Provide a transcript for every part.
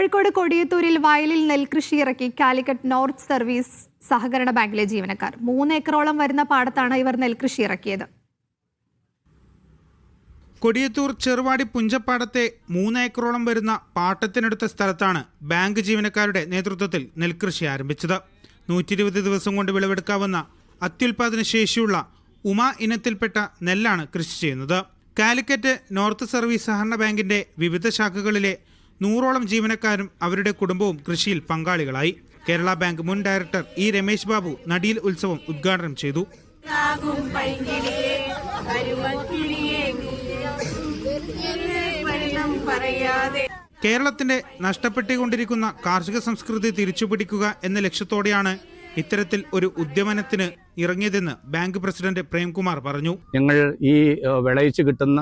കോഴിക്കോട് കൊടിയത്തൂരിൽ വയലിൽ നെൽകൃഷി ഇറക്കി കാലിക്കറ്റ് നോർത്ത് സർവീസ് സഹകരണ ബാങ്കിലെ ജീവനക്കാർ. മൂന്ന് ഏക്കറോളം വരുന്ന പാടത്താണ് ഇവർ നെൽകൃഷി ഇറക്കിയത്. കൊടിയത്തൂർ ചെറുവാടി പുഞ്ചപ്പാടത്തെ മൂന്ന് ഏക്കറോളം വരുന്ന പാട്ടത്തിനടുത്ത സ്ഥലത്താണ് ബാങ്ക് ജീവനക്കാരുടെ നേതൃത്വത്തിൽ നെൽകൃഷി ആരംഭിച്ചത്. നൂറ്റി ഇരുപത് ദിവസം കൊണ്ട് വിളവെടുക്കാവുന്ന അത്യുൽപാദന ശേഷിയുള്ള ഉമ ഇനത്തിൽപ്പെട്ട നെല്ലാണ് കൃഷി ചെയ്യുന്നത്. കാലിക്കറ്റ് നോർത്ത് സർവീസ് സഹകരണ ബാങ്കിന്റെ വിവിധ ശാഖകളിലെ നൂറോളം ജീവനക്കാരും അവരുടെ കുടുംബവും കൃഷിയിൽ പങ്കാളികളായി. കേരള ബാങ്ക് മുൻ ഡയറക്ടർ ഇ രമേശ് ബാബു നടിയിൽ ഉത്സവം ഉദ്ഘാടനം ചെയ്തു. കേരളത്തിന്റെ നഷ്ടപ്പെട്ടുകൊണ്ടിരിക്കുന്ന കാർഷിക സംസ്കൃതി തിരിച്ചുപിടിക്കുക എന്ന ലക്ഷ്യത്തോടെയാണ് ഇത്തരത്തിൽ ഒരു ഉദ്യമനത്തിന് ഇറങ്ങിയതെന്ന് ബാങ്ക് പ്രസിഡന്റ് പ്രേംകുമാർ പറഞ്ഞു. ഞങ്ങൾ ഈ വിളയിച്ച് കിട്ടുന്ന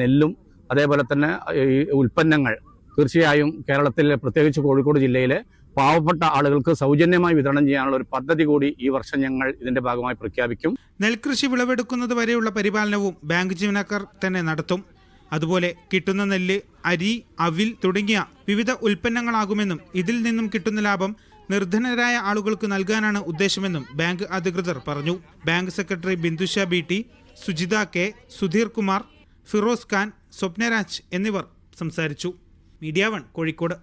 നെല്ലും അതേപോലെ തന്നെ ഈ ഉൽപ്പന്നങ്ങൾ തീർച്ചയായും കേരളത്തിൽ പ്രത്യേകിച്ച് കോഴിക്കോട് ജില്ലയിൽ പാവപ്പെട്ട ആളുകൾക്ക് സൗജന്യമായി വിതരണം ചെയ്യാനുള്ള ഒരു പദ്ധതി കൂടി ഈ വർഷം ഞങ്ങൾ ഇതിന്റെ ഭാഗമായി പ്രഖ്യാപിക്കും. നെൽകൃഷി വിളവെടുക്കുന്നത് വരെയുള്ള പരിപാലനവും ബാങ്ക് ജീവനക്കാർ തന്നെ നടത്തും. അതുപോലെ കിട്ടുന്ന നെല്ല് അരി അവിൽ തുടങ്ങിയ വിവിധ ഉൽപ്പന്നങ്ങളാകുമെന്നും ഇതിൽ നിന്നും കിട്ടുന്ന ലാഭം നിർധനരായ ആളുകൾക്ക് നൽകാനാണ് ഉദ്ദേശമെന്നും ബാങ്ക് അധികൃതർ പറഞ്ഞു. Bank secretary Bindusha B T Sujitha K Sudheer Kumar Firoz Khan Swapnaraj എന്നിവർ സംസാരിച്ചു. Media one Kozhikode